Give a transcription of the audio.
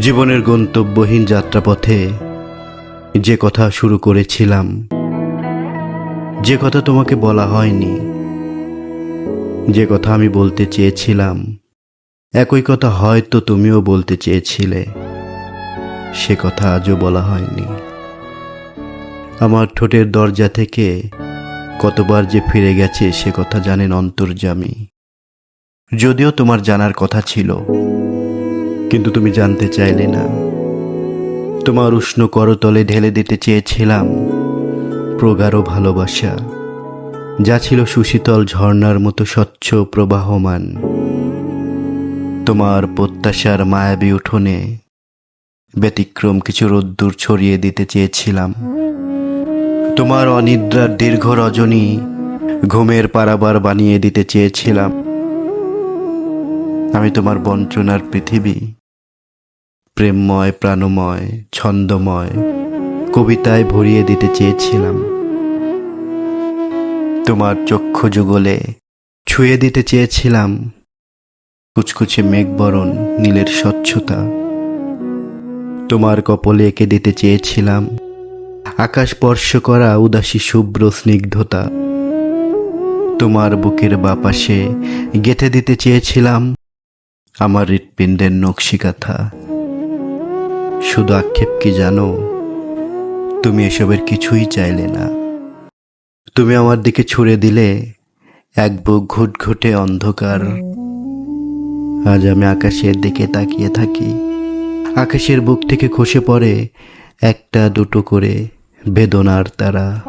জীবনের গন্তব্যহীন যাত্রাপথে যে কথা শুরু করেছিলাম, যে কথা তোমাকে বলা হয়নি, যে কথা আমি বলতে চেয়েছিলাম, একই কথা হয়তো তুমিও বলতে চেয়েছিলে, সে কথা আজও বলা হয়নি। আমার ঠোঁটের দরজা থেকে কতবার যে ফিরে গেছে সে কথা জানেন অন্তর্জামী যদিও তোমার জানার কথা ছিল কিন্তু তুমি জানতে চাইলে না। তোমার উষ্ণ করতলে ঢেলে দিতে চেয়েছিলাম প্রগাঢ় ভালোবাসা, যা ছিল সুশীতল ঝর্ণার মতো স্বচ্ছ প্রবাহমান। তোমার প্রত্যাশার মায়াবী উঠোনে ব্যতিক্রম কিছু রোদ্দুর ছড়িয়ে দিতে চেয়েছিলাম। তোমার অনিদ্রার দীর্ঘ রজনী ঘুমের পারাবার বানিয়ে দিতে চেয়েছিলাম। আমি তোমার বঞ্চনার পৃথিবী প্রেমময়, প্রাণময়, ছন্দময় কবিতায় ভরিয়ে দিতে চেয়েছিলাম। তোমার চক্ষু যুগলে ছুঁয়ে দিতে চেয়েছিলাম। কুচকুচে মেঘবরণ, নীলের স্বচ্ছতা। তোমার কপলে এঁকে দিতে চেয়েছিলাম। আকাশ স্পর্শ করা উদাসী, শুভ্র স্নিগ্ধতা। তোমার বুকের বাপাশে গেঁথে দিতে চেয়েছিলাম। আমার হৃৎপিণ্ডের নকশিকাথা। শুধু আক্ষেপ কি জানো? তুমি এসবের কিছুই চাইলে না। তুমি আমার দিকে ছুড়ে দিলে, এক বুক ঘুটঘুটে অন্ধকার। আজ আমি আকাশের দিকে তাকিয়ে থাকি। আকাশের বুক থেকে খসে পড়ে একটা দুটো করে বেদনার তারা।